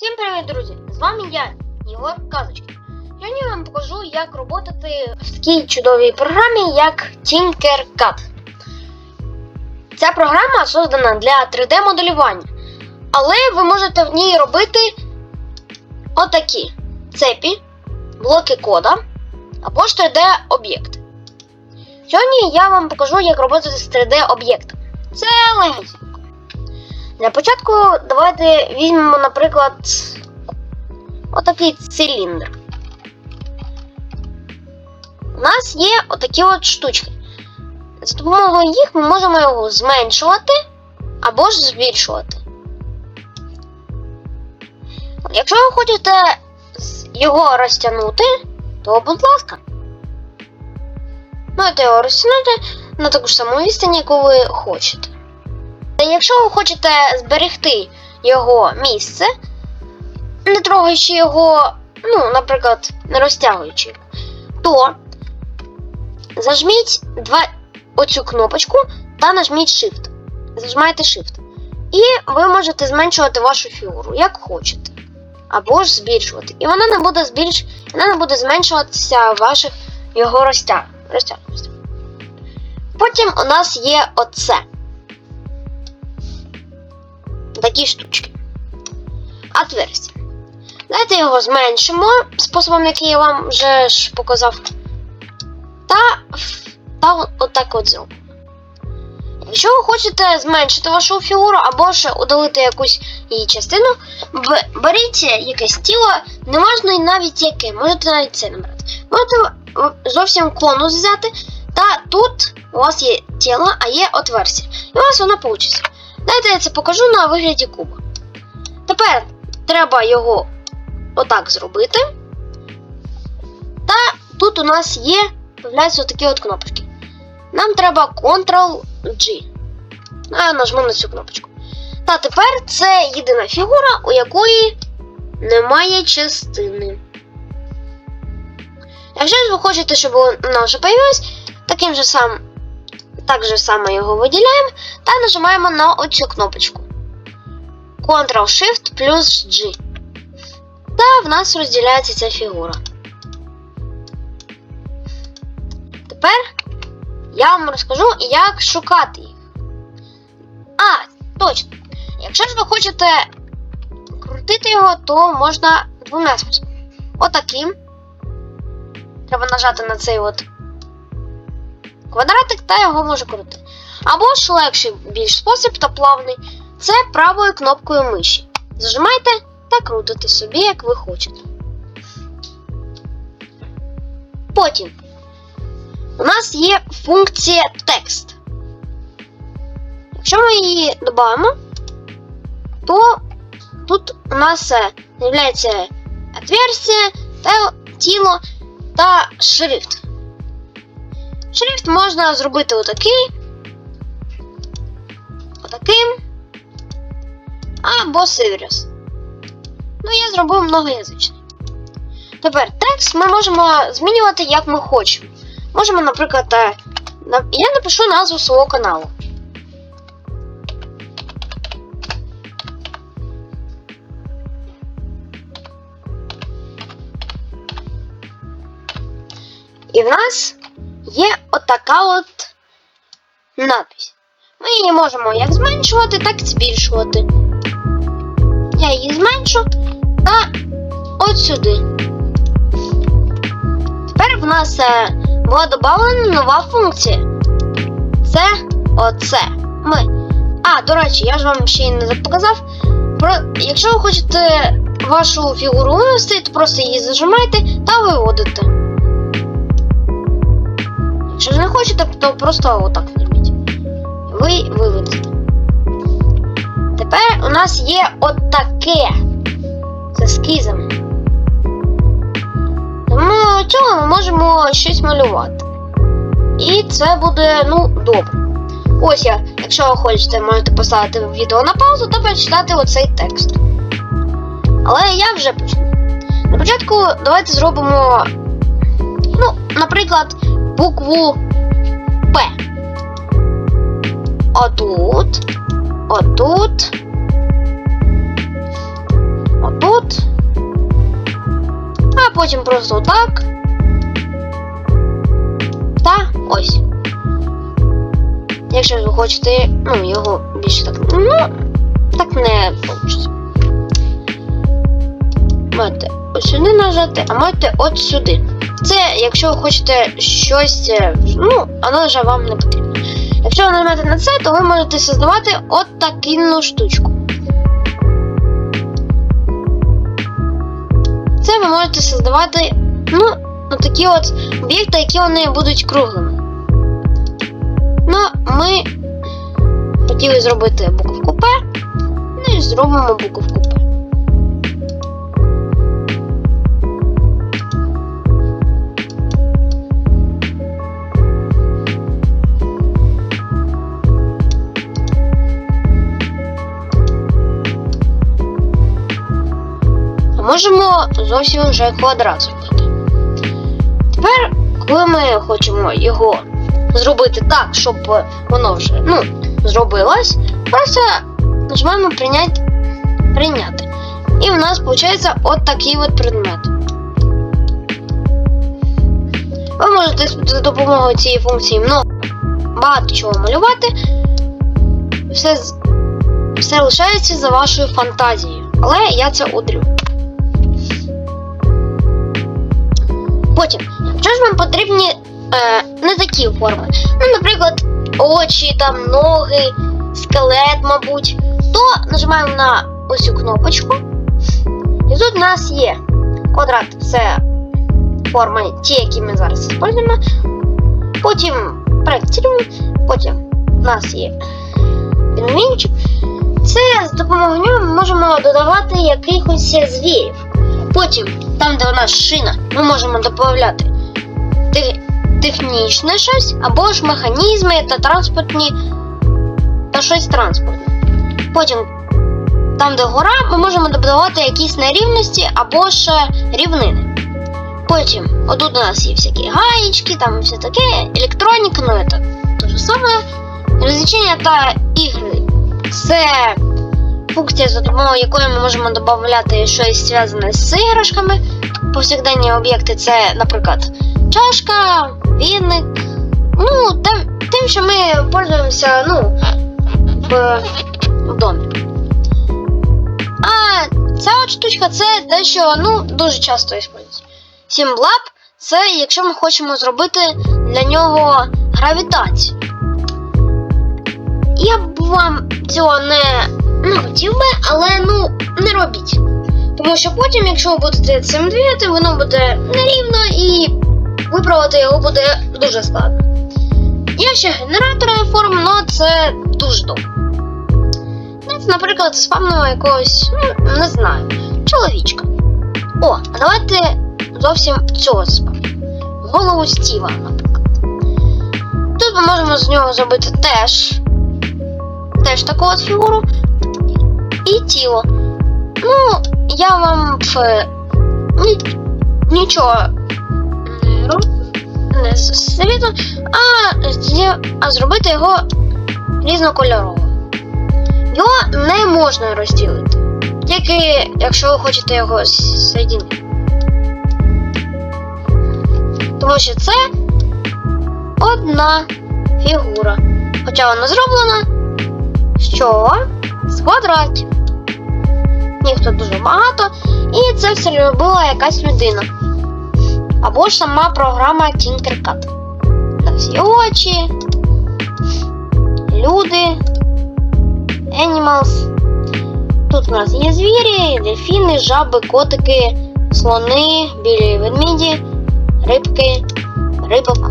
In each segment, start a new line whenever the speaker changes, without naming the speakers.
Всім привіт, друзі! З вами я, Єгор Казочки. Сьогодні я вам покажу, як роботати в такій чудовій програмі, як Tinkercad. Ця програма создана для 3D-моделювання, але ви можете в ній робити отакі цепі, блоки кода або ж 3D-об'єкт. Сьогодні я вам покажу, як робити з 3D-об'єктом. Це легенько. Для початку давайте візьмемо, наприклад, отакий циліндр. У нас є отакі от штучки. За допомогою їх ми можемо його зменшувати або ж збільшувати. Якщо ви хочете його розтягнути, то будь ласка. Можете його розтягнути на таку ж саму відстань, яку ви хочете. Якщо ви хочете зберегти його місце, не трогаючи його, ну, наприклад, не розтягуючи, то зажміть два, оцю кнопочку та нажміть Shift. Зажмайте Shift. І ви можете зменшувати вашу фігуру, як хочете. Або ж збільшувати. І вона не буде збільш... вона не буде зменшуватися ваших його розтяг... Потім у нас є оце такі штучки. Отверстие. Давайте його зменшимо способом, який я вам вже ж показав. Та, та отак от зробимо. Якщо ви хочете зменшити вашу фігуру або ж удалити якусь її частину, беріть якесь тіло, не можна навіть яке, можете навіть це набрати. Можете е, зовсім конус взяти, та тут у вас є тіло, а є отверстие. І у вас воно вийде. Дайте я це покажу на вигляді куба. Тепер треба його отак зробити. Та тут у нас є, з'являються такі от кнопочки. Нам треба Ctrl-G. Я нажму на цю кнопочку. Та тепер це єдина фігура, у якої немає частини. Якщо ж ви хочете, щоб вона вже появилась, таким же сам, так же само його виділяємо та нажимаємо на оцю кнопочку. Ctrl-Shift плюс G. Та в нас розділяється ця фігура. Тепер я вам розкажу, як шукати їх. А, точно. Якщо ж ви хочете крутити його, то можна двома способами. Отаким. Треба нажати на цей от квадратик та його може крутити. Або ж легший більш спосіб та плавний це правою кнопкою миші. Зажимайте та крутите собі, як ви хочете. Потім у нас є функція текст. Якщо ми її додамо, то тут у нас е, з'являється отверстие, тіло та шрифт. Шрифт можна зробити отакий, отаким, або Сиверіус. Ну, я зробив многоязичний. Тепер текст ми можемо змінювати як ми хочемо. Можемо, наприклад, е, я напишу назву свого каналу. І в нас є отака от надпись. Ми її можемо як зменшувати, так і збільшувати. Я її зменшу та от сюди. Тепер в нас е, була додана нова функція. Це оце. Ми. А, до речі, я ж вам ще й не показав. Про... Якщо ви хочете вашу фігуру вивести, то просто її зажимаєте та виводите. Якщо ж не хочете, то просто отак нажміть. Ви виведете. Тепер у нас є отаке. З ескізами. Тому цього ми можемо щось малювати. І це буде, ну, добре. Ось я, якщо ви хочете, можете поставити відео на паузу та прочитати оцей текст. Але я вже почну. На початку давайте зробимо, ну, наприклад, букву П. Отут. Отут. Отут. потім просто так. Та ось. Якщо ви хочете, ну, його більше так. Ну, так не вийде. Можете ось сюди нажати, а можете от сюди. Це якщо ви хочете щось, е, ну, воно вже вам не потрібно. Якщо ви нажмете на це, то ви можете создавати от таку штучку. Це ви можете создавати, ну, такі от об'єкти, які вони будуть круглими. Ну, ми хотіли зробити буковку П, ну і зробимо буковку П. зовсім вже квадрат зробити. Тепер, коли ми хочемо його зробити так, щоб воно вже ну, зробилось, просто нажимаємо прийняти, прийняти. І в нас виходить от такий от предмет. Ви можете за допомогою цієї функції много, багато чого малювати. Все, все лишається за вашою фантазією. Але я це удрю. Потім, якщо ж вам потрібні е, не такі форми, ну, наприклад, очі, там, ноги, скелет, мабуть, то нажимаємо на ось цю кнопочку. І тут у нас є квадрат, це форми, ті, які ми зараз використовуємо. Потім проєктуємо, потім у нас є пінгвінчик. Це з допомогою нього ми можемо додавати якихось звірів. Потім, там, де у нас шина, ми можемо додати те- технічне щось, або ж механізми та транспортні та щось транспортне. Потім, там, де гора, ми можемо додавати якісь нерівності або ж рівнини. Потім, отут у нас є всякі гаєчки, там все таке, електроніка, ну це те ж саме. Розвлечення та ігри. Це функція, за допомогою якої ми можемо додати щось зв'язане з іграшками. Повсякденні об'єкти це, наприклад, чашка, віник. Ну, тим, що ми пользуємося ну, в, в домі. А ця от штучка це те, що ну, дуже часто використовується. Сімблаб це якщо ми хочемо зробити для нього гравітацію. Я б вам цього не, не хотів би, але ну не робіть. Тому що потім, якщо ви будете цим двигати, воно буде нерівно і виправити його буде дуже складно. Є ще генератори форм, але це дуже довго. Знаєте, Наприклад, спамнемо якогось, ну, не знаю, чоловічка. О, а давайте зовсім цього спамнемо. Голову Стіва, наприклад. Тут ми можемо з нього зробити теж теж таку от фігуру. І тіло. Ну, я вам б ні, нічого не роб- не совітую, а, а зробити його різнокольоровим. Його не можна розділити. Тільки якщо ви хочете його соєдинити. Тому що це одна фігура. Хоча вона зроблена чого? З квадратів. Тут дуже багато, і це все робила якась людина. Або ж сама програма Tinkercad. На всі очі, люди, Animals. Тут у нас є звірі, дельфіни, жаби, котики, слони, білі ведмеді, рибки, рибок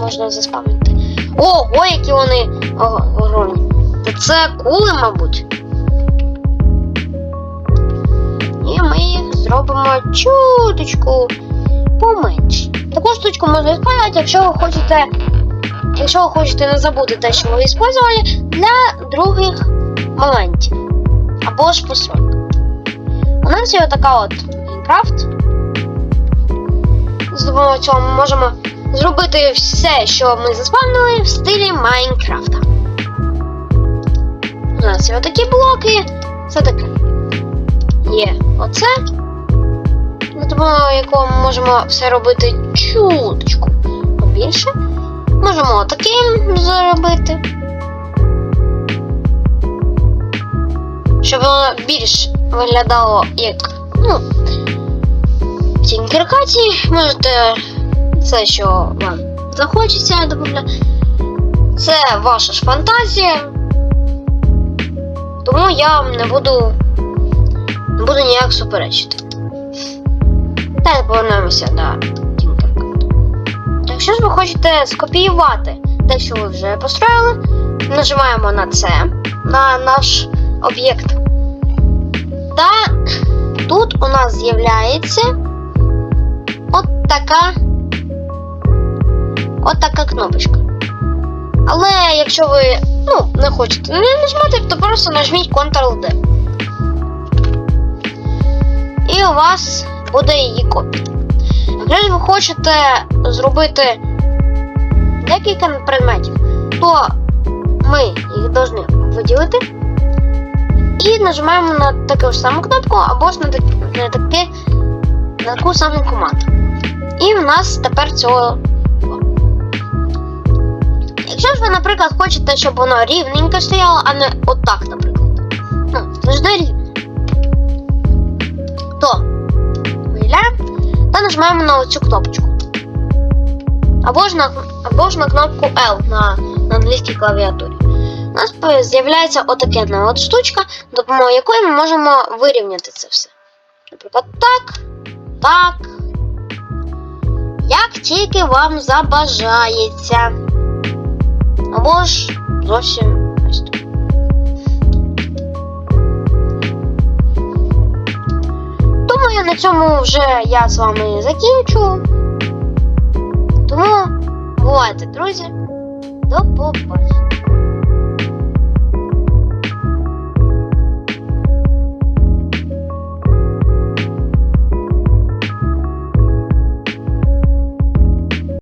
можна заспавнити. Ого, які вони огромні. Це акули, мабуть. Ми їх зробимо чуточку поменше. Таку штучку можна виконувати, якщо ви хочете. Якщо ви хочете не забути те, що ви використовували, для других моментів. Або ж постройок. У нас є така от Майнкрафт. З допомогою цього ми можемо зробити все, що ми заспавнили в стилі Майнкрафта. У нас є такі блоки. Це таке. Є оце. Для допомогою якого ми можемо все робити чуточку побільше. Можемо таким зробити. Щоб воно більш виглядало як, ну, тінкеркаті. Можете все, що вам захочеться, додати. Це ваша ж фантазія. Тому я не буду буду ніяк суперечити. Далі повернемося до Tinkercad. Якщо ж ви хочете скопіювати те, що ви вже построїли, нажимаємо на це, на наш об'єкт. Та тут у нас з'являється от така от така кнопочка. Але якщо ви ну, не хочете не нажимати, то просто нажміть Ctrl-D. І у вас буде її копія. Якщо ви хочете зробити декілька предметів, то ми їх повинні виділити і нажимаємо на таку саму кнопку або ж на, так, на, таке, на таку саму команду. І в нас тепер цього. Якщо ж ви, наприклад, хочете, щоб воно рівненько стояло, а не отак, наприклад. Ну, завжди рівно. Та нажимаємо на цю кнопочку. Або ж на, або ж на кнопку L на, на англійській клавіатурі. У нас з'являється отаке от штучка, допомогою якої ми можемо вирівняти це все. Наприклад, так, так. Як тільки вам забажається. Або ж зовсім цьому вже я з вами закінчу. Тому бувайте, друзі. До побачення.